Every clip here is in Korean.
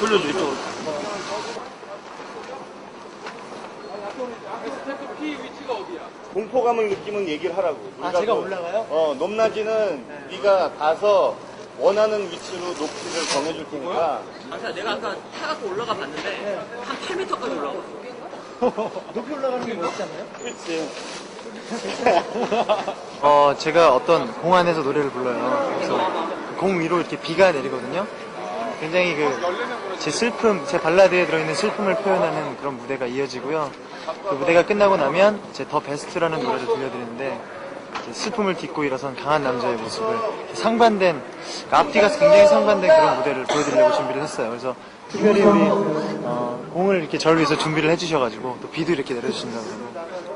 돌려줘 이쪽으로. 공포감을 느끼면 얘기를 하라고. 아, 제가 그- 올라가요? 어, 높낮이는 네 가 가서 원하는 위치로 높이를 정해줄 테니까. 아까 내가 아까 타갖고 올라가 봤는데 한 8m까지 올라갔어. 높이 올라가는 게 멋있지 않나요? 그렇지. 어, 제가 어떤 공 안에서 노래를 불러요. 그래서 공 위로 이렇게 비가 내리거든요. 굉장히 그 제 슬픔, 제 발라드에 들어있는 슬픔을 표현하는 그런 무대가 이어지고요. 그 무대가 끝나고 나면 제 더 베스트라는 노래를 들려드리는데 이제 슬픔을 딛고 일어선 강한 남자의 모습을 상반된 그러니까 앞뒤가 굉장히 상반된 그런 무대를 보여드리려고 준비를 했어요. 그래서 특별히 우리 어, 공을 이렇게 저를 위해서 준비를 해주셔가지고 또 비도 이렇게 내려주신다고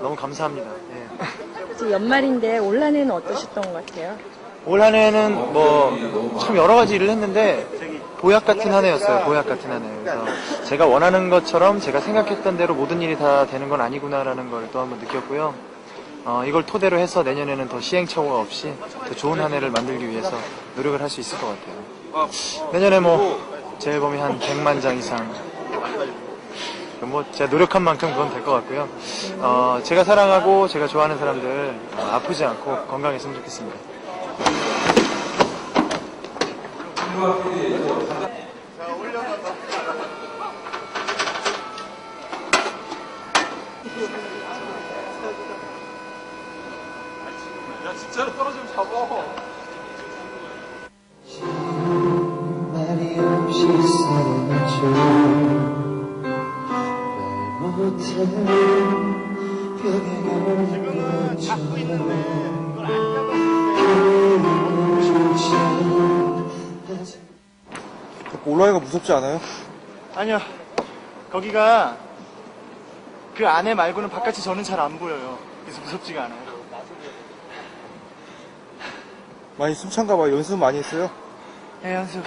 너무 감사합니다. 예. 이제 연말인데 올 한해는 어떠셨던 것 같아요? 올 한 해는 뭐 참 여러 가지 일을 했는데 보약 같은 한 해였어요. 보약 같은 한 해. 그래서 제가 원하는 것처럼 제가 생각했던 대로 모든 일이 다 되는 건 아니구나라는 걸 또 한번 느꼈고요. 어, 이걸 토대로 해서 내년에는 더 시행착오가 없이 더 좋은 한 해를 만들기 위해서 노력을 할 수 있을 것 같아요. 내년에 뭐 제 앨범이 한 100만 장 이상 뭐 제가 노력한 만큼 그건 될 것 같고요. 어, 제가 사랑하고 제가 좋아하는 사람들 어, 아프지 않고 건강했으면 좋겠습니다. 말이 없이 사랑했죠 말 못해. 벽에 지금은 잡고 있는데 그걸 안 잡았 올라가기가 무섭지 않아요? 아니요. 거기가 그 안에 말고는 바깥이 저는 잘 안 보여요. 그래서 무섭지가 않아요. 많이 숨찬가 봐. 연습 많이 했어요? 네, 연습.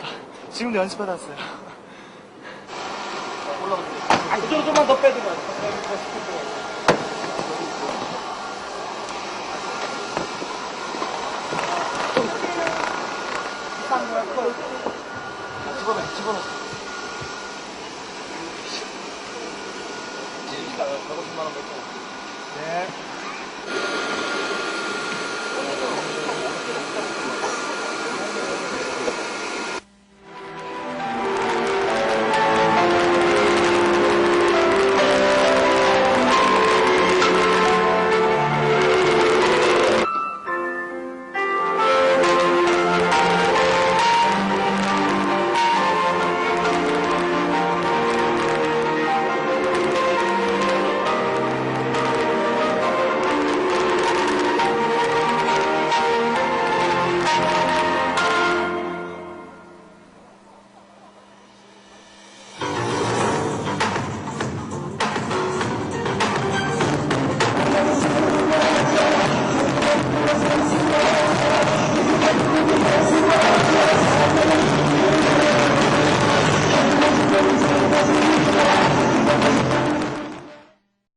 지금도 연습받았어요. 이쪽으로 좀만 더 빼 집어넣어, 집어넣어. 네.